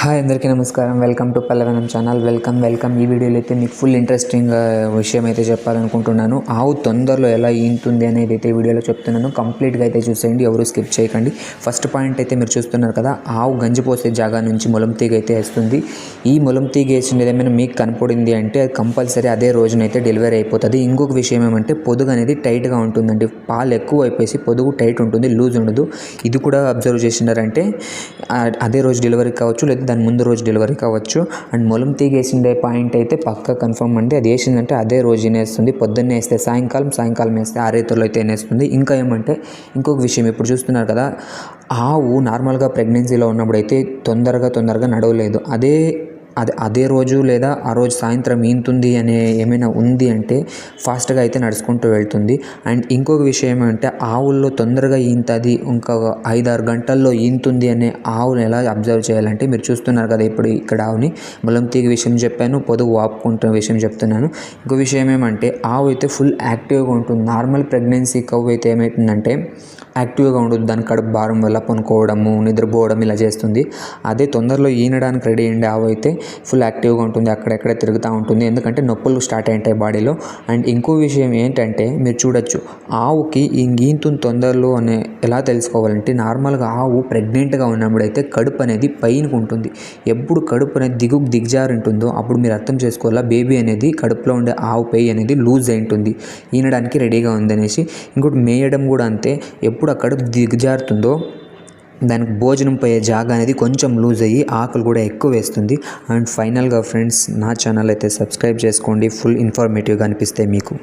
Hi అందరికీ నమస్కారం. Welcome to Pallavanam channel. Welcome welcome. ఈ వీడియోలో అయితే మీకు ఫుల్ ఇంట్రెస్టింగ్ విషయం అయితే చెప్పాలనుకుంటున్నాను. ఆవు తొందరలో ఎలా ఈంతుంది అనేది అయితే వీడియోలో చెప్తున్నాను. కంప్లీట్గా అయితే చూసేయండి. ఎవరు స్కిప్ చేయకండి. ఫస్ట్ పాయింట్ అయితే మీరు చూస్తున్నారు కదా ఆవు గంజి పోసే జాగా నుంచి మొలం తీగ అయితే వేస్తుంది. ఈ మొలం తీగ వేసింది ఏమైనా మీకు కనపడింది అంటే అది కంపల్సరీ అదే రోజునైతే డెలివరీ అయిపోతుంది. ఇంకొక విషయం ఏమంటే పొదుగు అనేది టైట్గా ఉంటుందండి. పాలు ఎక్కువ అయిపోయి పొదుగు టైట్ ఉంటుంది లూజ్ ఉండదు. ఇది కూడా అబ్జర్వ్ చేసినారంటే అదే రోజు డెలివరీ కావచ్చు లేదా దాని ముందు రోజు డెలివరీ కావచ్చు. అండ్ మొలం తీగేసిండే పాయింట్ అయితే పక్కా కన్ఫర్మ్ అండి. అది వేసిందంటే అదే రోజు వేస్తుంది పొద్దున్నే వేస్తే సాయంకాలం సాయంకాలం వేస్తే ఆ రేతుల్లో అయితే వేస్తుంది ఇంకా ఏమంటే ఇంకొక విషయం ఇప్పుడు చూస్తున్నారు కదా. ఆవు నార్మల్గా ప్రెగ్నెన్సీలో ఉన్నప్పుడు అయితే తొందరగా తొందరగా నడవలేదు. అదే అదే అదే రోజు లేదా ఆ రోజు సాయంత్రం ఈంతుంది అనే ఏమైనా ఉంది అంటే ఫాస్ట్గా అయితే నడుచుకుంటూ వెళ్తుంది. అండ్ ఇంకొక విషయం ఏమంటే ఆవుల్లో తొందరగా ఈంతుంది ఇంకా ఐదారు గంటల్లో ఈంతుంది అనే ఆవును ఎలా అబ్జర్వ్ చేయాలంటే మీరు చూస్తున్నారు కదా ఇప్పుడు ఇక్కడ ఆవుని. బలం తీగ విషయం చెప్పాను పొదుగు వాపుకుంటున్న విషయం చెప్తున్నాను. ఇంకో విషయం ఏమంటే ఆవు అయితే ఫుల్ యాక్టివ్గా ఉంటుంది. నార్మల్ ప్రెగ్నెన్సీ కవ్వు అయితే ఏమవుతుందంటే యాక్టివ్గా ఉండదు. దాని కడుపు భారం వల్ల పనుకోవడము నిద్రపోవడం ఇలా చేస్తుంది. అదే తొందరలో ఈనడానికి రెడీ అయ్యిండే ఆవు అయితే ఫుల్ యాక్టివ్గా ఉంటుంది అక్కడెక్కడ తిరుగుతూ ఉంటుంది. ఎందుకంటే నొప్పులు స్టార్ట్ అయ్యింటాయి బాడీలో. అండ్ ఇంకో విషయం ఏంటంటే మీరు చూడొచ్చు ఆవుకి ఈ గీంతుని తొందరలో అనే ఎలా తెలుసుకోవాలంటే నార్మల్గా ఆవు ప్రెగ్నెంట్గా ఉన్నప్పుడైతే కడుపు అనేది పైనకు ఉంటుంది. ఎప్పుడు కడుపు అనేది దిగు దిగజారి ఉంటుందో అప్పుడు మీరు అర్థం చేసుకోవాలా బేబీ అనేది కడుపులో ఉండే ఆవు పై అనేది లూజ్ అయి ఉంటుంది ఈనడానికి రెడీగా ఉందనేసి ఇంకోటి మేయడం కూడా అంతే. ఎప్పుడు ఆ కడుపు దిగజారుతుందో దానికి భోజనం పోయే జాగా అనేది కొంచెం లూజ్ అయ్యి ఆకులు కూడా ఎక్కువ వేస్తుంది. అండ్ ఫైనల్గా ఫ్రెండ్స్ నా ఛానల్ అయితే సబ్స్క్రైబ్ చేసుకోండి. ఫుల్ ఇన్ఫర్మేటివ్గా అనిపిస్తాయి మీకు.